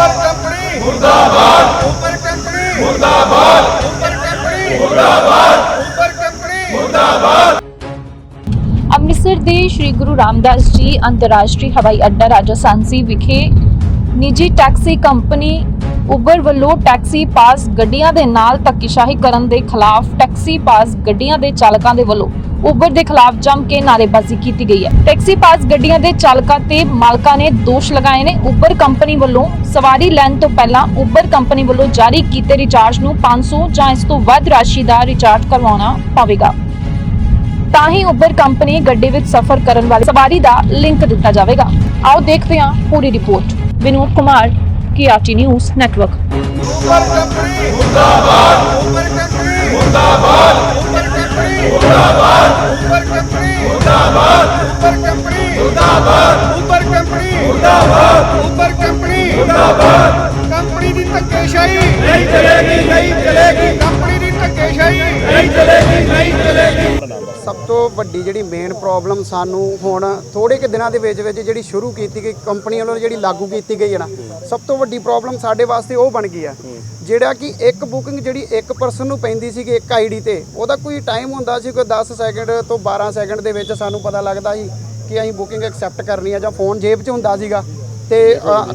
Uber company ਮੁਰਦਾਬਾਦ। Uber company ਮੁਰਦਾਬਾਦ। Uber company ਮੁਰਦਾਬਾਦ। ਉਬਰ ਕੰਪਨੀ ਅੰਮ੍ਰਿਤਸਰ ਦੇ ਸ੍ਰੀ ਗੁਰੂ ਰਾਮਦਾਸ ਜੀ ਅੰਤਰਰਾਸ਼ਟਰੀ ਹਵਾਈ ਅੱਡਾ ਰਾਜਾ ਸਾਂਸੀ ਵਿਖੇ ਨਿੱਜੀ ਟੈਕਸੀ ਕੰਪਨੀ ਉਬਰ ਵੱਲੋਂ ਟੈਕਸੀ ਪਾਸ ਗੱਡੀਆਂ ਦੇ ਨਾਲ ਧੱਕੇਸ਼ਾਹੀ ਕਰਨ ਦੇ ਖਿਲਾਫ ਟੈਕਸੀ ਪਾਸ ਗੱਡੀਆਂ ਦੇ ਚਾਲਕਾਂ ਦੇ ਵੱਲੋਂ ਉਬਰ ਦੇ ਖਿਲਾਫ ਜੰਮ ਕੇ ਨਾਅਰੇਬਾਜ਼ੀ ਕੀਤੀ ਗਈ ਹੈ। ਟੈਕਸੀ ਪਾਸ ਗੱਡੀਆਂ ਦੇ ਚਾਲਕਾਂ ਤੇ ਮਾਲਕਾਂ ਨੇ ਦੋਸ਼ ਲਗਾਏ ਨੇ। ਉਬਰ ਕੰਪਨੀ ਵੱਲੋਂ ਸਵਾਰੀ ਲੈਣ ਤੋਂ ਪਹਿਲਾਂ ਉਬਰ ਕੰਪਨੀ ਵੱਲੋਂ ਜਾਰੀ ਕੀਤੇ ਰਿਚਾਰਜ ਨੂੰ 500 ਜਾਂ ਇਸ ਤੋਂ ਵੱਧ ਰਾਸ਼ੀ ਦਾ ਰਿਚਾਰਜ ਕਰਵਾਉਣਾ ਪਵੇਗਾ। ਤਾਂ ਹੀ ਉਬਰ ਕੰਪਨੀ ਗੱਡੀ ਵਿੱਚ ਸਫ਼ਰ ਕਰਨ ਵਾਲੇ ਸਵਾਰੀ ਦਾ ਲਿੰਕ ਦਿੱਤਾ ਜਾਵੇਗਾ। ਆਓ ਦੇਖਦੇ ਹਾਂ ਪੂਰੀ report Vinod Kumar KRT news network Uber company ਮੁਰਦਾਬਾਦ! ਉਬਰ ਕੰਪਨੀ ਮੁਰਦਾਬਾਦ! ਉਬਰ ਮੁਰਦਾਬਾਦ ਉਬਰ ਕੰਪਨੀ ਮੁਰਦਾਬਾਦ ਉਬਰ ਕੰਪਨੀ ਮੁਰਦਾਬਾਦ ਉਬਰ ਕੰਪਨੀ ਮੁਰਦਾਬਾਦ ਉਬਰ ਕੰਪਨੀ ਮੁਰਦਾਬਾਦ ਕੰਪਨੀ ਦੀ ਧੱਕੇਸ਼ਾਹੀ ਨਹੀਂ ਚਲੇਗੀ ਤੋਂ ਵੱਡੀ ਜਿਹੜੀ ਮੇਨ ਪ੍ਰੋਬਲਮ ਸਾਨੂੰ ਹੁਣ ਥੋੜੇ ਕਿ ਦਿਨਾਂ ਦੇ ਵਿੱਚ ਵਿੱਚ ਜਿਹੜੀ ਸ਼ੁਰੂ ਕੀਤੀ ਗਈ ਕੰਪਨੀ ਵੱਲੋਂ ਜਿਹੜੀ ਲਾਗੂ ਕੀਤੀ ਗਈ ਹੈ ਨਾ, ਸਭ ਤੋਂ ਵੱਡੀ ਪ੍ਰੋਬਲਮ ਸਾਡੇ ਵਾਸਤੇ ਉਹ ਬਣ ਗਈ ਆ, ਜਿਹੜਾ ਕਿ ਇੱਕ ਬੁਕਿੰਗ ਜਿਹੜੀ ਇੱਕ ਪਰਸਨ ਨੂੰ ਪੈਂਦੀ ਸੀ ਕਿ ਇੱਕ ਆਈਡੀ ਤੇ, ਉਹਦਾ ਕੋਈ ਟਾਈਮ ਹੁੰਦਾ ਸੀ ਕੋਈ 10 ਸੈਕਿੰਡ ਤੋਂ 12 ਸੈਕਿੰਡ ਦੇ ਵਿੱਚ ਸਾਨੂੰ ਪਤਾ ਲੱਗਦਾ ਸੀ ਕਿ ਅਸੀਂ ਬੁਕਿੰਗ ਐਕਸੈਪਟ ਕਰਨੀ ਆ ਜਾਂ ਫੋਨ ਜੇਬ 'ਚ ਹੁੰਦਾ ਸੀਗਾ ਤੇ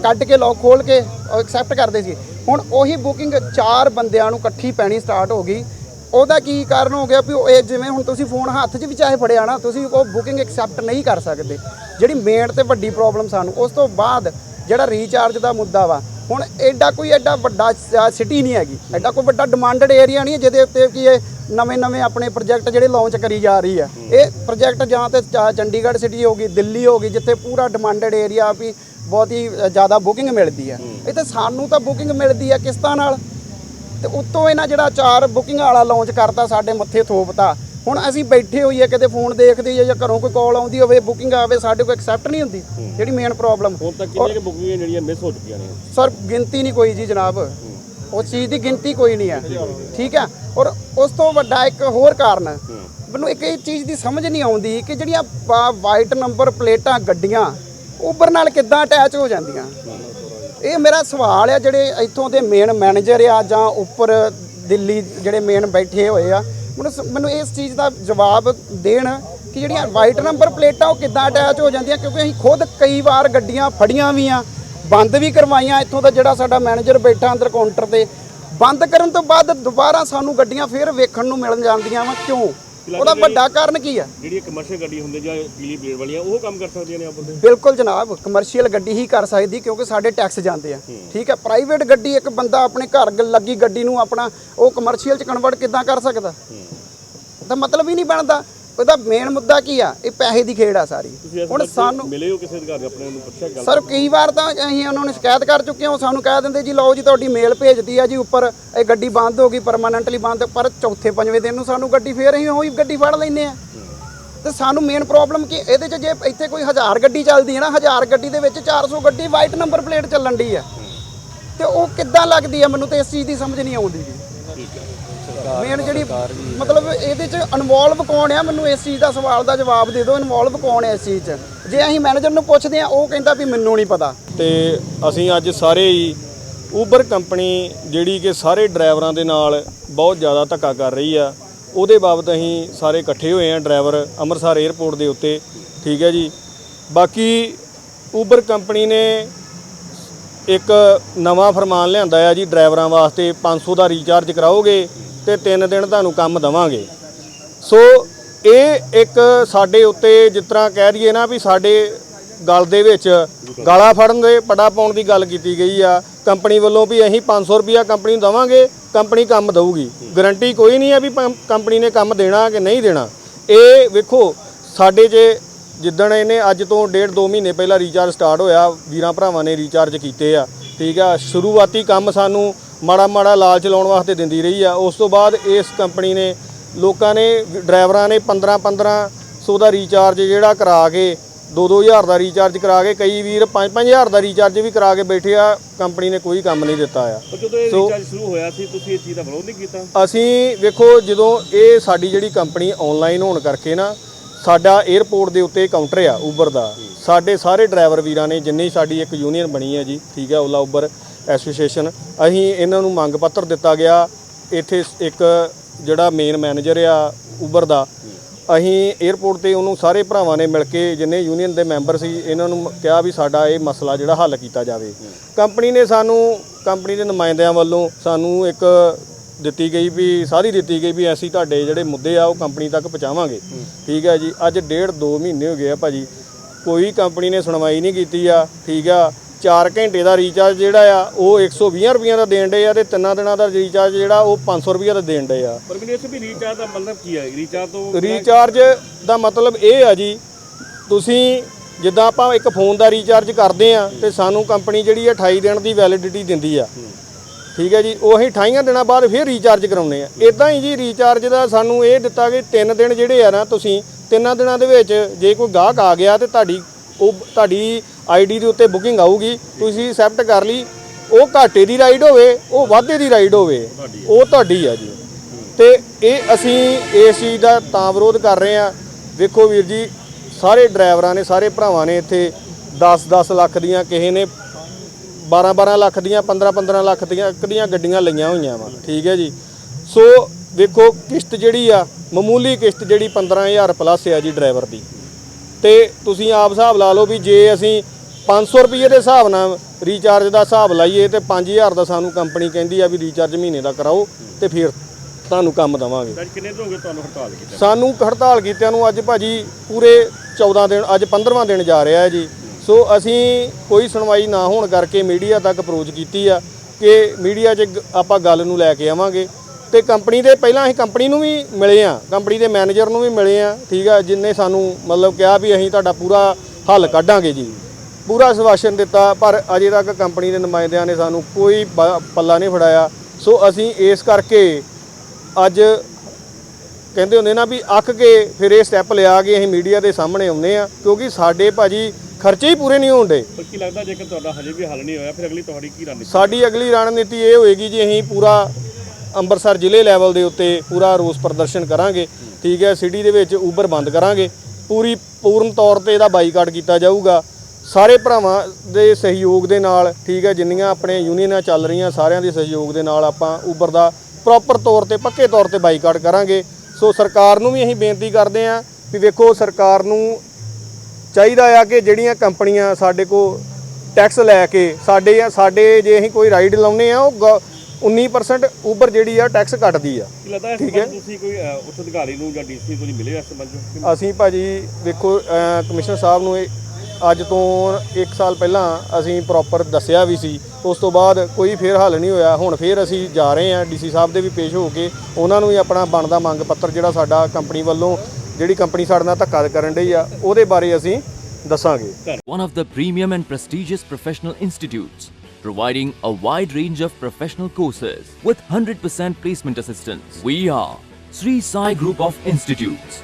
ਕੱਢ ਕੇ ਲੌਕ ਖੋਲ ਕੇ ਐਕਸੈਪਟ ਕਰਦੇ ਸੀ। ਹੁਣ ਉਹੀ ਬੁਕਿੰਗ ਚਾਰ ਬੰਦਿਆਂ ਨੂੰ ਇਕੱਠੀ ਪੈਣੀ ਸਟਾਰਟ ਹੋ ਗਈ। ਉਹਦਾ ਕੀ ਕਾਰਨ ਹੋ ਗਿਆ ਵੀ ਉਹ ਇਹ ਜਿਵੇਂ ਹੁਣ ਤੁਸੀਂ ਫੋਨ ਹੱਥ 'ਚ ਵੀ ਚਾਹੇ ਫੜਿਆ ਨਾ ਤੁਸੀਂ ਉਹ ਬੁਕਿੰਗ ਐਕਸੈਪਟ ਨਹੀਂ ਕਰ ਸਕਦੇ। ਜਿਹੜੀ ਮੇਨ ਤੇ ਵੱਡੀ ਪ੍ਰੋਬਲਮ ਸਾਨੂੰ ਉਸ ਤੋਂ ਬਾਅਦ ਜਿਹੜਾ ਰੀਚਾਰਜ ਦਾ ਮੁੱਦਾ ਵਾ ਹੁਣ ਐਡਾ ਕੋਈ ਐਡਾ ਵੱਡਾ ਸਿਟੀ ਨਹੀਂ ਹੈਗੀ। ਐਡਾ ਕੋਈ ਵੱਡਾ ਡਿਮਾਂਡਡ ਏਰੀਆ ਨਹੀਂ ਹੈ ਜਿਹਦੇ ਉੱਤੇ ਕਿ ਇਹ ਨਵੇਂ-ਨਵੇਂ ਆਪਣੇ ਪ੍ਰੋਜੈਕਟ ਜਿਹੜੇ ਲਾਂਚ ਕਰੀ ਜਾ ਰਹੀ ਆ। ਇਹ ਪ੍ਰੋਜੈਕਟ ਜਾਂ ਤੇ ਚੰਡੀਗੜ੍ਹ ਸਿਟੀ ਹੋ ਗਈ ਦਿੱਲੀ ਹੋ ਗਈ ਜਿੱਥੇ ਪੂਰਾ ਡਿਮਾਂਡਡ ਏਰੀਆ ਵੀ ਬਹੁਤ ਹੀ ਜ਼ਿਆਦਾ ਬੁਕਿੰਗ ਮਿਲਦੀ ਆ। ਇੱਥੇ ਸਾਨੂੰ ਤਾਂ ਬੁਕਿੰਗ ਮਿਲਦੀ ਆ ਕਿਸ਼ਤਾਂ ਨਾਲ। ਤੇ ਉੱਤੋਂ ਇਹਨਾਂ ਜਿਹੜਾ ਚਾਰ ਬੁਕਿੰਗ ਵਾਲਾ ਲਾਂਚ ਕਰਤਾ ਸਾਡੇ ਮੱਥੇ ਥੋਪਤਾ। ਹੁਣ ਅਸੀਂ ਬੈਠੇ ਹੋਈਏ ਕਿਤੇ ਫੋਨ ਦੇਖਦੇ ਜਾਂ ਘਰੋਂ ਕੋਈ ਕਾਲ ਆਉਂਦੀ ਹੋਵੇ ਬੁਕਿੰਗ ਆਵੇ ਸਾਡੇ ਕੋਲ ਐਕਸੈਪਟ ਨਹੀਂ ਹੁੰਦੀ। ਜਿਹੜੀ ਮੇਨ ਪ੍ਰੋਬਲਮ ਹੁਣ ਤੱਕ ਕਿੰਨੀਆਂ ਕਿ ਬੁਕਿੰਗਾਂ ਜਿਹੜੀਆਂ ਮਿਸ ਹੋ ਚੁੱਕੀਆਂ ਨੇ? ਸਰ ਗਿਣਤੀ ਨਹੀਂ ਕੋਈ ਜੀ ਜਨਾਬ। ਉਸ ਚੀਜ਼ ਦੀ ਗਿਣਤੀ ਕੋਈ ਨਹੀਂ ਹੈ। ਠੀਕ ਹੈ? ਔਰ ਉਸ ਤੋਂ ਵੱਡਾ ਇੱਕ ਹੋਰ ਕਾਰਨ। ਮੈਨੂੰ ਇੱਕ ਇਹ ਚੀਜ਼ ਦੀ ਸਮਝ ਨਹੀਂ ਆਉਂਦੀ ਕਿ ਜਿਹੜੀਆਂ ਵਾਈਟ ਨੰਬਰ ਪਲੇਟਾਂ ਗੱਡੀਆਂ ਉਬਰ ਨਾਲ ਕਿੱਦਾਂ ਅਟੈਚ ਹੋ ਜਾਂਦੀਆਂ? ਇਹ ਮੇਰਾ ਸਵਾਲ ਆ, ਜਿਹੜੇ ਇੱਥੋਂ ਦੇ ਮੇਨ ਮੈਨੇਜਰ ਆ ਜਾਂ ਉੱਪਰ ਦਿੱਲੀ ਜਿਹੜੇ ਮੇਨ ਬੈਠੇ ਹੋਏ ਆ, ਮੈਨੂੰ ਸ- ਮੈਨੂੰ ਇਸ ਚੀਜ਼ ਦਾ ਜਵਾਬ ਦੇਣ ਕਿ ਜਿਹੜੀਆਂ ਵਾਈਟ ਨੰਬਰ ਪਲੇਟਾਂ ਉਹ ਕਿੱਦਾਂ ਅਟੈਚ ਹੋ ਜਾਂਦੀਆਂ, ਕਿਉਂਕਿ ਅਸੀਂ ਖੁਦ ਕਈ ਵਾਰ ਗੱਡੀਆਂ ਫੜੀਆਂ ਵੀ ਆ, ਬੰਦ ਵੀ ਕਰਵਾਈਆਂ, ਇੱਥੋਂ ਦਾ ਜਿਹੜਾ ਸਾਡਾ ਮੈਨੇਜਰ ਬੈਠਾ ਅੰਦਰ ਕਾਊਂਟਰ ਤੇ, ਬੰਦ ਕਰਨ ਤੋਂ ਬਾਅਦ ਦੁਬਾਰਾ ਸਾਨੂੰ ਗੱਡੀਆਂ ਫੇਰ ਵੇਖਣ ਨੂੰ ਮਿਲਣ ਜਾਂਦੀਆਂ ਵਾ, ਕਿਉਂ? ਉਹਦਾ ਵੱਡਾ ਕਾਰਨ ਕੀ ਆ? ਜਿਹੜੀ ਕਮਰਸ਼ੀਅਲ ਗੱਡੀ ਹੁੰਦੀ ਜਾਂ ਪੀਲੀ ਪਲੇਟ ਵਾਲੀਆਂ ਉਹ ਕੰਮ ਕਰ ਸਕਦੀਆਂ ਨੇ ਆਪਦੇ ਬਿਲਕੁਲ ਜਨਾਬ ਕਮਰਸ਼ੀਅਲ ਗੱਡੀ ਹੀ ਕਰ ਸਕਦੀ ਕਿਉਂਕਿ ਸਾਡੇ ਟੈਕਸ ਜਾਂਦੇ ਆ। ਠੀਕ ਹੈ ਪ੍ਰਾਈਵੇਟ ਗੱਡੀ ਇੱਕ ਬੰਦਾ ਆਪਣੇ ਘਰ ਲੱਗੀ ਗੱਡੀ ਨੂੰ ਆਪਣਾ ਉਹ ਕਮਰਸ਼ੀਅਲ ਚ ਕਨਵਰਟ ਕਿੱਦਾਂ ਕਰ ਸਕਦਾ? ਤਾਂ ਮਤਲਬ ਹੀ ਨਹੀਂ ਬਣਦਾ। ਉਹਦਾ ਮੇਨ ਮੁੱਦਾ ਕੀ ਆ? ਇਹ ਪੈਸੇ ਦੀ ਖੇਡ ਆ ਸਾਰੀ। ਹੁਣ ਸਾਨੂੰ ਮਿਲੇ ਹੋ ਕਿਸੇ ਅਧਿਕਾਰੀ ਆਪਣੇ ਨੂੰ ਪੁੱਛਿਆ ਗੱਲ ਸਰ ਕਈ ਵਾਰ ਤਾਂ ਅਸੀਂ ਉਹਨਾਂ ਨੂੰ ਸ਼ਿਕਾਇਤ ਕਰ ਚੁੱਕੇ ਹਾਂ ਸਾਨੂੰ ਕਹਿ ਦਿੰਦੇ ਜੀ ਲਓ ਜੀ ਤੁਹਾਡੀ ਮੇਲ ਭੇਜਦੀ ਆ ਜੀ ਉੱਪਰ ਇਹ ਗੱਡੀ ਬੰਦ ਹੋ ਗਈ ਪਰਮਾਨੈਂਟਲੀ ਬੰਦ ਪਰ ਚੌਥੇ ਪੰਜਵੇਂ ਦਿਨ ਨੂੰ ਸਾਨੂੰ ਗੱਡੀ ਫੇਰ ਅਸੀਂ ਉਹੀ ਗੱਡੀ ਫੜ ਲੈਨੇ ਆ ਤੇ ਸਾਨੂੰ ਮੇਨ ਪ੍ਰੋਬਲਮ ਕੀ ਇਹਦੇ 'ਚ ਜੇ ਇੱਥੇ ਕੋਈ ਹਜ਼ਾਰ ਗੱਡੀ ਚੱਲਦੀ ਹੈ ਨਾ ਹਜ਼ਾਰ ਗੱਡੀ ਦੇ ਵਿੱਚ 400 ਗੱਡੀ ਵਾਈਟ ਨੰਬਰ ਪਲੇਟ ਚੱਲਣ ਦੀ ਆ। ਤੇ ਉਹ ਕਿੱਦਾਂ ਲੱਗਦੀ ਆ? ਮੈਨੂੰ ਤੇ ਇਸ ਚੀਜ਼ ਦੀ ਸਮਝ ਨਹੀਂ ਆਉਂਦੀ ਜੀ। ਮੇਨ ਜਿਹੜੀ ਮਤਲਬ ਇਹਦੇ 'ਚ ਇਨਵੋਲਵ ਕੌਣ ਆ? ਮੈਨੂੰ ਇਸ ਚੀਜ਼ ਦਾ ਸਵਾਲ ਦਾ ਜਵਾਬ ਦੇ ਦਿਓ। ਇਨਵੋਲਵ ਕੌਣ ਹੈ ਇਸ ਚੀਜ਼ 'ਚ? ਜੇ ਅਸੀਂ ਮੈਨੇਜਰ ਨੂੰ ਪੁੱਛਦੇ ਆ ਉਹ ਕਹਿੰਦਾ ਵੀ ਮੈਨੂੰ ਨਹੀਂ ਪਤਾ। ਤੇ ਅਸੀਂ ਅੱਜ ਸਾਰੇ ਹੀ ਊਬਰ ਕੰਪਨੀ ਜਿਹੜੀ ਕਿ ਸਾਰੇ ਡਰਾਈਵਰਾਂ ਦੇ ਨਾਲ ਬਹੁਤ ਜ਼ਿਆਦਾ ਧੱਕਾ ਕਰ ਰਹੀ ਆ ਉਹਦੇ ਬਾਬਤ ਅਸੀਂ ਸਾਰੇ ਇਕੱਠੇ ਹੋਏ ਆ ਡਰਾਈਵਰ ਅੰਮ੍ਰਿਤਸਰ 에ਅਰਪੋਰਟ ਦੇ ਉੱਤੇ। ਠੀਕ ਹੈ ਜੀ। ਬਾਕੀ ਊਬਰ ਕੰਪਨੀ ਨੇ ਇੱਕ ਨਵਾਂ ਫਰਮਾਨ ਲਿਆਂਦਾ ਆ ਜੀ, ਡਰਾਈਵਰਾਂ ਵਾਸਤੇ 500 ਦਾ ਰੀਚਾਰਜ ਕਰਾਓਗੇ ਤੇ 3 ਦਿਨ ਤੁਹਾਨੂੰ ਕੰਮ ਦਵਾਂਗੇ। ਸੋ ਇਹ ਇੱਕ ਸਾਡੇ ਉੱਤੇ ਜਿਸ ਤਰ੍ਹਾਂ ਕਹਿ ਦਈਏ ਨਾ ਵੀ ਸਾਡੇ ਗਲ ਦੇ ਵਿੱਚ ਗਾਲਾ ਫੜਨ ਦੇ ਪੜਾ ਪਾਉਣ ਦੀ ਗੱਲ ਕੀਤੀ ਗਈ ਆ। ਕੰਪਨੀ ਵੱਲੋਂ ਵੀ ਅਸੀਂ 500 ਰੁਪਿਆ ਕੰਪਨੀ ਨੂੰ ਦਵਾਂਗੇ, ਕੰਪਨੀ ਕੰਮ ਦਊਗੀ। ਗਾਰੰਟੀ ਕੋਈ ਨਹੀਂ ਹੈ ਵੀ ਪੰ- ਕੰਪਨੀ ਨੇ ਕੰਮ ਦੇਣਾ ਕਿ ਨਹੀਂ ਦੇਣਾ। ਇਹ ਵੇਖੋ, ਸਾਡੇ ਜੇ ਜਿੱਦਣ ਇਹਨੇ ਅੱਜ ਤੋਂ ਡੇਢ ਦੋ ਮਹੀਨੇ ਪਹਿਲਾਂ ਰੀਚਾਰਜ ਸਟਾਰਟ ਹੋਇਆ ਵੀਰਾਂ ਭਰਾਵਾਂ ਨੇ ਰੀਚਾਰਜ ਕੀਤੇ ਆ ਠੀਕ ਆ? ਸ਼ੁਰੂਆਤੀ ਕੰਮ ਸਾਨੂੰ ਮਾੜਾ ਮਾੜਾ ਲਾਲਚ ਲਾਉਣ ਵਾਸਤੇ ਦਿੰਦੀ ਰਹੀ ਆ। ਉਸ ਤੋਂ ਬਾਅਦ ਇਸ ਕੰਪਨੀ ਨੇ ਲੋਕਾਂ ਨੇ ਡਰਾਈਵਰਾਂ ਨੇ 15 1500 ਦਾ ਰੀਚਾਰਜ ਜਿਹੜਾ ਕਰਾ ਕੇ 2-2000 ਦਾ ਰੀਚਾਰਜ ਕਰਾ ਕੇ ਕਈ ਵੀਰ 5-5000 ਦਾ ਰੀਚਾਰਜ ਵੀ ਕਰਾ ਕੇ ਬੈਠੇ ਆ ਕੰਪਨੀ ਨੇ ਕੋਈ ਕੰਮ ਨਹੀਂ ਦਿੱਤਾ ਆ। ਜਦੋਂ ਇਹ ਸੋ- ਰੀਚਾਰਜ ਸ਼ੁਰੂ ਹੋਇਆ ਸੀ ਤੁਸੀਂ ਇਹ ਚੀਜ਼ ਦਾ ਵਿਰੋਧ ਨਹੀਂ ਕੀਤਾ? ਅਸੀਂ ਵੇਖੋ ਜਦੋਂ ਇਹ ਸਾਡੀ ਜਿਹੜੀ ਕੰਪਨੀ ਆਨਲਾਈਨ ਹੋਣ ਕਰਕੇ ਨਾ ਸਾਡਾ 에ਅਰਪੋਰਟ ਦੇ ਉੱਤੇ ਕਾਊਂਟਰ ਆ ਉਬਰ ਦਾ। ਸਾਡੇ ਸਾਰੇ ਡਰਾਈਵਰ ਵੀਰਾਂ ਨੇ ਜਿੰਨੀ ਸਾਡੀ ਇੱਕ ਯੂਨੀਅਨ ਬਣੀ ਹੈ ਜੀ ਠੀਕ ਹੈ ਓਲਾ ਉਬਰ ਐਸੋਸੀਏਸ਼ਨ ਅਸੀਂ ਇਹਨਾਂ ਨੂੰ ਮੰਗ ਪੱਤਰ ਦਿੱਤਾ ਗਿਆ। ਇੱਥੇ ਇੱਕ ਜਿਹੜਾ ਮੇਨ ਮੈਨੇਜਰ ਆ ਉਬਰ ਦਾ ਅਸੀਂ 에ਅਰਪੋਰਟ ਤੇ ਉਹਨੂੰ ਸਾਰੇ ਭਰਾਵਾਂ ਨੇ ਮਿਲ ਕੇ ਜਿੰਨੇ ਯੂਨੀਅਨ ਦੇ ਮੈਂਬਰ ਸੀ ਇਹਨਾਂ ਨੂੰ ਕਿਹਾ ਵੀ ਸਾਡਾ ਇਹ ਮਸਲਾ ਜਿਹੜਾ ਹੱਲ ਕੀਤਾ ਜਾਵੇ। ਕੰਪਨੀ ਨੇ ਸਾਨੂੰ ਕੰਪਨੀ ਦੇ ਨੁਮਾਇੰਦਿਆਂ ਵੱਲੋਂ ਸਾਨੂੰ ਇੱਕ ਦਿੱਤੀ ਗਈ ਵੀ ਸਾਰੀ ਦਿੱਤੀ ਗਈ ਵੀ ਅਸੀਂ ਤੁਹਾਡੇ ਜਿਹੜੇ ਮੁੱਦੇ ਆ ਉਹ ਕੰਪਨੀ ਤੱਕ ਪਹੁੰਚਾਵਾਂਗੇ। ਠੀਕ ਹੈ ਜੀ। ਅੱਜ ਡੇਢ 2 ਮਹੀਨੇ ਹੋ ਗਏ ਆ ਭਾਜੀ। ਕੋਈ ਕੰਪਨੀ ਨੇ ਸੁਣਵਾਈ ਨਹੀਂ ਕੀਤੀ ਆ ਠੀਕ ਆ। 4 ਘੰਟੇ ਦਾ ਰੀਚਾਰਜ ਜਿਹੜਾ ਆ ਉਹ 120 ਰੁਪਈਆ ਦਾ ਦੇਣ ਡੇ ਆ ਤੇ ਤਿੰਨਾਂ ਦਿਨਾਂ ਦਾ ਰੀਚਾਰਜ ਜਿਹੜਾ ਉਹ 500 ਰੁਪਈਆ ਦਾ ਦੇਣ ਡੇ ਆ। ਪਰ ਮੈਨੂੰ ਇਸ ਵੀ ਰੀਚਾਰਜ ਦਾ ਮਤਲਬ ਕੀ ਹੈ ਰੀਚਾਰਜ ਤੋਂ ਰੀਚਾਰਜ ਦਾ ਮਤਲਬ ਇਹ ਆ ਜੀ ਤੁਸੀਂ ਜਿੱਦਾਂ ਆਪਾਂ ਇੱਕ ਫੋਨ ਦਾ ਰੀਚਾਰਜ ਕਰਦੇ ਆ ਤੇ ਸਾਨੂੰ ਕੰਪਨੀ ਜਿਹੜੀ ਆ 28 ਦਿਨ ਦੀ ਵੈਲਿਡਿਟੀ ਦਿੰਦੀ ਆ। ਠੀਕ ਹੈ ਜੀ, ਉਹ ਅਸੀਂ 28 ਦਿਨਾਂ ਬਾਅਦ ਫਿਰ ਰੀਚਾਰਜ ਕਰਾਉਂਦੇ ਆ ਇਦਾਂ ਹੀ ਜੀ ਰੀਚਾਰਜ ਦਾ ਸਾਨੂੰ ਇਹ ਦਿੱਤਾ ਕਿ 3 ਦਿਨ ਜਿਹੜੇ ਆ ਨਾ ਤੁਸੀਂ, ਤਿੰਨਾਂ ਦਿਨਾਂ ਦੇ ਵਿੱਚ ਜੇ ਕੋਈ ਗਾਹਕ ਆ ਗਿਆ ਤੇ ਤੁਹਾਡੀ ਉਹ, ਤੁਹਾਡੀ ਆਈਡੀ ਦੇ ਉੱਤੇ ਬੁਕਿੰਗ ਆਊਗੀ, ਤੁਸੀਂ ਐਕਸੈਪਟ ਕਰ ਲਈ। ਉਹ ਘਾਟੇ ਦੀ ਰਾਈਡ ਹੋਵੇ, ਉਹ ਵਾਧੇ ਦੀ ਰਾਈਡ ਹੋਵੇ, ਉਹ ਤੁਹਾਡੀ ਆ ਜੀ। ਤੇ ਇਹ ਅਸੀਂ ਇਸ ਚੀਜ਼ ਦਾ ਤਾਂ ਵਿਰੋਧ ਕਰ ਰਹੇ ਆ ਵੇਖੋ ਵੀਰ ਜੀ, ਸਾਰੇ ਡਰਾਈਵਰਾਂ ਨੇ, ਸਾਰੇ ਭਰਾਵਾਂ ਨੇ ਇੱਥੇ 10-10 ਲੱਖ ਦੀਆਂ ਕਿਸੇ ਨੇ 12-12 ਲੱਖ ਦੀਆਂ 15-15 ਲੱਖ ਦੀਆਂ ਦੀਆਂ ਗੱਡੀਆਂ ਲਈਆਂ ਹੋਈਆਂ ਵਾ। ਠੀਕ ਹੈ ਜੀ। ਸੋ ਵੇਖੋ ਕਿਸ਼ਤ ਜਿਹੜੀ ਆ ਮਾਮੂਲੀ ਕਿਸ਼ਤ ਜਿਹੜੀ 15000 ਪਲੱਸ ਆ ਜੀ ਡਰਾਈਵਰ ਦੀ। ਤੇ ਤੁਸੀਂ ਆਪ ਹਿਸਾਬ ਲਾ ਲਓ ਵੀ ਜੇ ਅਸੀਂ 500 ਰੁਪਏ ਦੇ ਹਿਸਾਬ ਨਾਲ ਰੀਚਾਰਜ ਦਾ ਹਿਸਾਬ ਲਾਈਏ ਤੇ 5000 ਦਾ ਸਾਨੂੰ ਕੰਪਨੀ ਕਹਿੰਦੀ ਆ ਵੀ ਰੀਚਾਰਜ ਮਹੀਨੇ ਦਾ ਕਰਾਓ ਤੇ ਫਿਰ ਤੁਹਾਨੂੰ ਕੰਮ ਦਵਾਂਗੇ। ਅੱਜ ਕਿੰਨੇ ਗਏ ਤੁਹਾਨੂੰ ਹੜਤਾਲ ਕੀਤੀ? ਸਾਨੂੰ ਹੜਤਾਲ ਕੀਤਿਆਂ ਨੂੰ ਅੱਜ ਭਾਜੀ ਪੂਰੇ 14 ਦਿਨ ਅੱਜ 15ਵਾਂ ਦਿਨ ਜਾ ਰਿਹਾ ਹੈ ਜੀ। ਸੋ ਅਸੀਂ ਕੋਈ ਸੁਣਵਾਈ ਨਾ ਹੋਣ ਕਰਕੇ ਮੀਡੀਆ ਤੱਕ ਅਪਰੋਚ ਕੀਤੀ ਆ ਕਿ ਮੀਡੀਆ 'ਚ ਗ- ਆਪਾਂ ਗੱਲ ਨੂੰ ਲੈ ਕੇ ਆਵਾਂਗੇ। ਤੇ ਕੰਪਨੀ ਦੇ ਪਹਿਲਾਂ ਅਸੀਂ ਕੰਪਨੀ ਨੂੰ ਵੀ ਮਿਲੇ ਆ, ਕੰਪਨੀ ਦੇ ਮੈਨੇਜਰ ਨੂੰ ਵੀ ਮਿਲੇ ਆ, ਠੀਕ ਆ ਜਿਨਨੇ ਸਾਨੂੰ ਮਤਲਬ ਕਿਹਾ ਵੀ ਅਸੀਂ ਤੁਹਾਡਾ ਪੂਰਾ ਹੱਲ ਕੱਢਾਂਗੇ ਜੀ। ਪੂਰਾ ਸਵਾਸ਼ਨ ਦਿੱਤਾ, ਪਰ ਅਜੇ ਤੱਕ ਕੰਪਨੀ ਦੇ ਨੁਮਾਇੰਦਿਆਂ ਨੇ ਸਾਨੂੰ ਕੋਈ ਬ- ਪੱਲਾ ਨਹੀਂ ਫੜਾਇਆ। ਸੋ ਅਸੀਂ ਇਸ ਕਰਕੇ ਅੱਜ ਕਹਿੰਦੇ ਹੁੰਦੇ ਨਾ ਵੀ ਅੱਕ ਕੇ ਫਿਰ ਇਹ ਸਟੈਪ ਲਿਆ ਕੇ ਅਸੀਂ ਮੀਡੀਆ ਦੇ ਸਾਹਮਣੇ ਆਉਂਦੇ ਆ, ਕਿਉਂਕਿ ਸਾਡੇ ਭਾਜੀ ਖਰਚੇ ਹੀ ਪੂਰੇ ਨਹੀਂ ਹੁੰਦੇ ਪਰ ਕੀ ਲੱਗਦਾ ਜੇਕਰ ਤੁਹਾਡਾ ਹਜੇ ਵੀ ਹੱਲ ਨਹੀਂ ਹੋਇਆ ਫਿਰ ਅਗਲੀ ਤੁਹਾਡੀ ਕੀ ਰਣਨੀਤੀ ਸਾਡੀ ਅਗਲੀ ਰਣਨੀਤੀ ਇਹ ਹੋਏਗੀ ਜੀ ਅਸੀਂ ਪੂਰਾ ਅੰਮ੍ਰਿਤਸਰ ਜ਼ਿਲ੍ਹੇ ਲੈਵਲ ਦੇ ਉੱਤੇ ਪੂਰਾ ਰੋਸ ਪ੍ਰਦਰਸ਼ਨ ਕਰਾਂਗੇ। ਠੀਕ ਹੈ ਸਿਟੀ ਦੇ ਵਿੱਚ ਉਬਰ ਬੰਦ ਕਰਾਂਗੇ। ਪੂਰੀ ਪੂਰਨ ਤੌਰ ਤੇ ਇਹਦਾ ਬਾਈਕਾਟ ਕੀਤਾ ਜਾਊਗਾ। ਸਾਰੇ ਭਰਾਵਾਂ ਦੇ ਸਹਿਯੋਗ ਦੇ ਨਾਲ ਠੀਕ ਹੈ ਜਿੰਨੀਆਂ ਆਪਣੇ ਯੂਨੀਅਨਾਂ ਚੱਲ ਰਹੀਆਂ ਸਾਰਿਆਂ ਦੇ ਸਹਿਯੋਗ ਦੇ ਨਾਲ ਆਪਾਂ ਉਬਰ ਦਾ ਪ੍ਰੋਪਰ ਤੌਰ ਤੇ ਪੱਕੇ ਤੌਰ ਤੇ ਬਾਈਕਾਟ ਕਰਾਂਗੇ। ਸੋ ਸਰਕਾਰ ਨੂੰ ਵੀ ਅਸੀਂ ਬੇਨਤੀ ਕਰਦੇ ਆਂ ਵੀ ਵੇਖੋ ਸਰਕਾਰ ਨੂੰ ਚਾਹੀਦਾ ਆ ਕਿ ਜਿਹੜੀਆਂ ਕੰਪਨੀਆਂ ਸਾਡੇ ਕੋ ਟੈਕਸ ਲੈ ਕੇ ਸਾਡੇ ਸਾਡੇ ਜੇ ਅਸੀਂ ਕੋਈ ਰਾਈਡ ਲਾਉਨੇ ਆ ਉਹ ਗ- 19% ਉਬਰ ਜਿਹੜੀ ਆ ਟੈਕਸ ਕੱਟਦੀ ਆ ਠੀਕ ਹੈ। ਤੁਸੀਂ ਕੋਈ ਉੱਚ ਅਧਿਕਾਰੀ ਨੂੰ ਜਾਂ ਡੀਸੀ ਨਹੀਂ ਮਿਲੇ ਇਸ ਸੰਬੰਧ? ਅਸੀਂ ਭਾਜੀ ਵੇਖੋ ਕਮਿਸ਼ਨਰ ਸਾਹਿਬ ਨੂੰ ਇਹ ਅੱਜ ਤੋਂ 1 ਸਾਲ ਪਹਿਲਾਂ ਅਸੀਂ ਪ੍ਰੋਪਰ ਦੱਸਿਆ ਵੀ ਸੀ ਉਸ ਤੋਂ ਬਾਅਦ ਕੋਈ ਫੇਰ ਹੱਲ ਨਹੀਂ ਹੋਇਆ ਹੁਣ ਫੇਰ ਅਸੀਂ ਜਾ ਰਹੇ ਹਾਂ ਡੀਸੀ ਸਾਹਿਬ ਦੇ ਵੀ ਪੇਸ਼ ਹੋ ਕੇ ਉਹਨਾਂ ਨੂੰ ਵੀ ਆਪਣਾ ਬਣਦਾ ਮੰਗ ਪੱਤਰ ਜਿਹੜਾ ਸਾਡਾ ਕੰਪਨੀ ਵੱਲੋਂ ਜਿਹੜੀ ਕੰਪਨੀ ਸਾਡੇ ਨਾਲ ਧੱਕਾ ਕਰਨ ਡਈ ਆ ਉਹਦੇ ਬਾਰੇ ਅਸੀਂ ਦੱਸਾਂਗੇ one of the premium and prestigious professional institutes, providing a wide range of professional courses with 100% placement assistance. We are Sri Sai Group of Institutes.